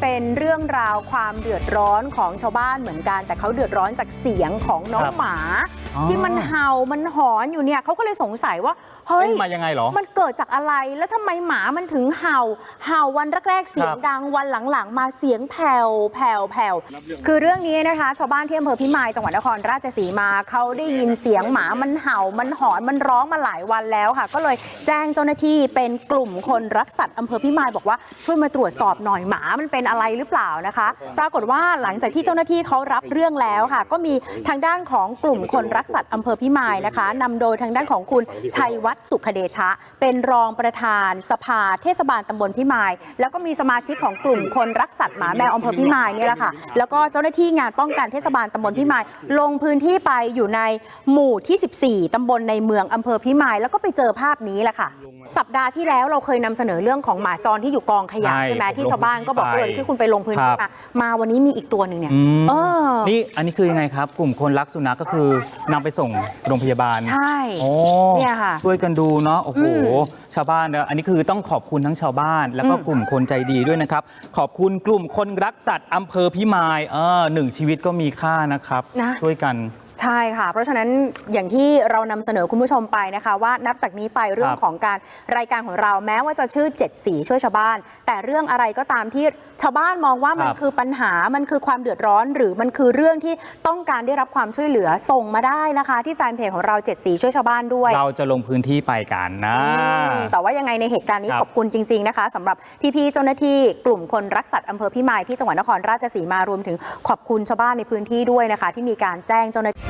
เป็นเรื่องราวความเดือดร้อนของชาวบ้านเหมือนกัน แต่เขาเดือดร้อนจากเสียงของน้องครับหมาอ๋อที่มันเห่ามันหอนอยู่เนี่ยเขาก็เลยสงสัยว่าเฮ้ยเอ้ยมายังไงเหรอมันเกิดจากอะไรแล้วทำไมหมามันถึงเห่า เห่าวันแรกๆเสียงครับดังวันหลังๆ มาเสียงแผ่วแผ่วแผ่วคือเรื่องนี้นะคะ ชาวบ้านที่อำเภอพิมายจังหวัดนครราชสีมาเขาได้ยินเสียงหมามันเห่ามันหอนมันร้องมาหลายวันแล้วค่ะ ก็เลยแจ้งเจ้าหน้าที่เป็นกลุ่มคนรักสัตว์อำเภอพิมายบอกว่าช่วยมาตรวจสอบหน่อยหมามันเป็นอะไรหรือเปล่านะคะ ปรากฏว่าหลังจากที่เจ้าหน้าที่เขารับเรื่องแล้วค่ะ ก็มีทางด้านของกลุ่มคนรักสัตว์อำเภอพิมายนะคะนำโดยทางด้านของคุณชัยวัฒน์สุขเดชะ เป็นรองประธานสภาเทศบาลตำบลพิมาย แล้วก็มีสมาชิกของกลุ่มคนรักสัตว์หมาแมวอำเภอพิมายเนี่ยแหละค่ะ แล้วก็เจ้าหน้าที่งานป้องกันเทศบาลตำบลพิมาย ลงพื้นที่ไปอยู่ในหมู่ที่ 14 ตำบลในเมืองอำเภอพิมาย แล้วก็ไปเจอภาพนี้แหละค่ะ สัปดาห์ที่แล้วเราเคยนำเสนอเรื่องของหมาจรที่อยู่กองขยะใช่ใช่ไหมผมที่ชาวบ้านก็บอกลงพื้เอนที่อที่คุณไปลงพื้นที่ครัมาบมาวันนี้มีอีกตัวหนึ่งเนี่ยอืมเออนี่อันนี้คือยังไงครับ กลุ่มคนรักสุนัขก็คือนำไปส่งโรงพยาบาลใช่โอ้เนี่ยค่ะช่วยกันดูเนาะโอ้โหอืมชาวบ้านเนี่ยอันนี้คือต้องขอบคุณทั้งชาวบ้าน แล้วก็อืมกลุ่มคนใจดีด้วยนะครับ ขอบคุณกลุ่มคนรักสัตว์อำเภอพิมายเออหนึ่งชีวิตก็มีค่านะครับนะช่วยกัน ใช่ค่ะ เพราะฉะนั้นอย่างที่เรานำเสนอคุณผู้ชมไปนะคะ ว่านับจากนี้ไปเรื่องครับของการรายการของเราแม้ว่าจะชื่อเจ็ดสีช่วยชาวบ้าน แต่เรื่องอะไรก็ตามที่ชาวบ้านมองว่ามันครับคือปัญหามันคือความเดือดร้อน หรือมันคือเรื่องที่ต้องการได้รับความช่วยเหลือส่งมาได้นะคะ ที่แฟนเพจของเราเจ็ดสีช่วยชาวบ้านด้วย เราจะลงพื้นที่ไปกันนะอืมแต่ว่ายังไงในเหตุการณ์นี้ครับขอบคุณจริง ๆนะคะสำหรับพี่ๆเจ้าหน้าที่กลุ่มคนรักสัตว์อำเภอพิมายที่จังหวัดนครราชสีมารวมถึงขอบคุณชาวบ้านในพื้นที่ด้วยนะคะ ที่มีการแจ้งเจ้าหน้าที่